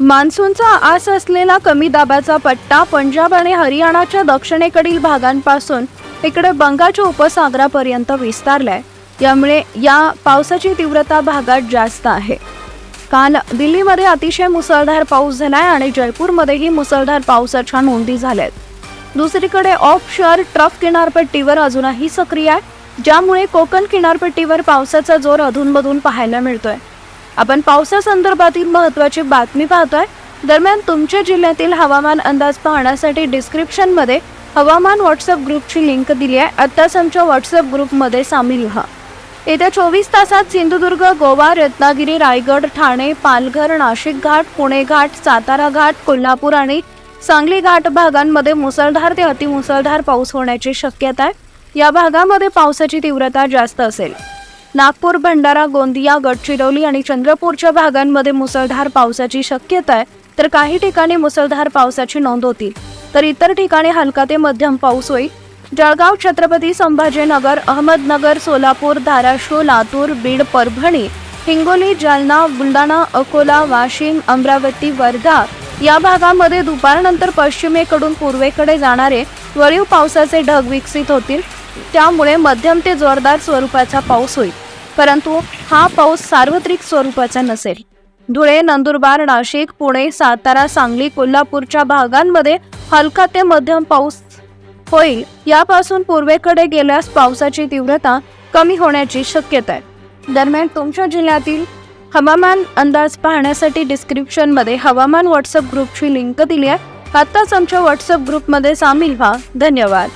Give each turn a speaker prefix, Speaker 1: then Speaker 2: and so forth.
Speaker 1: मान्सूनचा आस असलेला कमी दाबाचा पट्टा पंजाब आणि हरियाणाच्या दक्षिणेकडील भागांपासून इकडे बंगालच्या उपसागरापर्यंत विस्तारलाय. यामुळे या पावसाची तीव्रता भागात जास्त आहे. काल दिल्लीमध्ये अतिशय मुसळधार पाऊस झालाय आणि जयपूरमध्येही मुसळधार पावसाच्या नोंदी झाल्यात. दुसरीकडे ऑफ शोअर ट्रफ किनारपट्टीवर अजूनही सक्रिय आहे ज्यामुळे कोकण किनारपट्टीवर पावसाचा जोर अधूनमधून पाहायला मिळतोय. आपण पावसासंदर्भातील महत्त्वाची बातमी पाहतोय. दरम्यान तुमच्या जिल्ह्यातील हवामान अंदाज पाहण्यासाठी डिस्क्रिप्शनमध्ये हवामान व्हॉट्सअप ग्रुपची लिंक दिली आहे. आत्ताच आमच्या व्हॉट्सअप ग्रुपमध्ये सामील व्हा. येत्या चोवीस तासात सिंधुदुर्ग गोवा रत्नागिरी रायगड ठाणे पालघर नाशिक घाट पुणे घाट सातारा घाट कोल्हापूर आणि सांगली घाट भागांमध्ये मुसळधार ते अतिमुसळधार पाऊस होण्याची शक्यता आहे. या भागामध्ये पावसाची तीव्रता जास्त असेल. नागपूर भंडारा गोंदिया गडचिरोली आणि चंद्रपूरच्या भागांमध्ये मुसळधार पावसाची शक्यता आहे. तर काही ठिकाणी मुसळधार पावसाची नोंद होती तर इतर ठिकाणी हलका ते मध्यम पाऊस होईल. जळगाव छत्रपती संभाजीनगर अहमदनगर सोलापूर धाराशिव लातूर बीड परभणी हिंगोली जालना बुलढाणा अकोला वाशिम अमरावती वर्धा या भागामध्ये दुपारनंतर पश्चिमेकडून पूर्वेकडे जाणारे वळीव पावसाचे ढग विकसित होतील. त्यामुळे मध्यम ते जोरदार स्वरूपाचा पाऊस होईल. परंतु हा पाऊस सार्वत्रिक स्वरूपाचा नसेल. धुळे नंदुरबार नाशिक पुणे सातारा सांगली कोल्हापूरच्या भागांमध्ये हलका ते मध्यम पाऊस होईल. यापासून पूर्वेकडे गेल्यास पावसाची तीव्रता कमी होण्याची शक्यता आहे. दरम्यान तुमच्या जिल्ह्यातील हवामान अंदाज पाहण्यासाठी डिस्क्रिप्शनमध्ये हवामान व्हॉट्सअप ग्रुपची लिंक दिली आहे. आत्ताच आमच्या व्हॉट्सअप ग्रुपमध्ये सामील व्हा. धन्यवाद.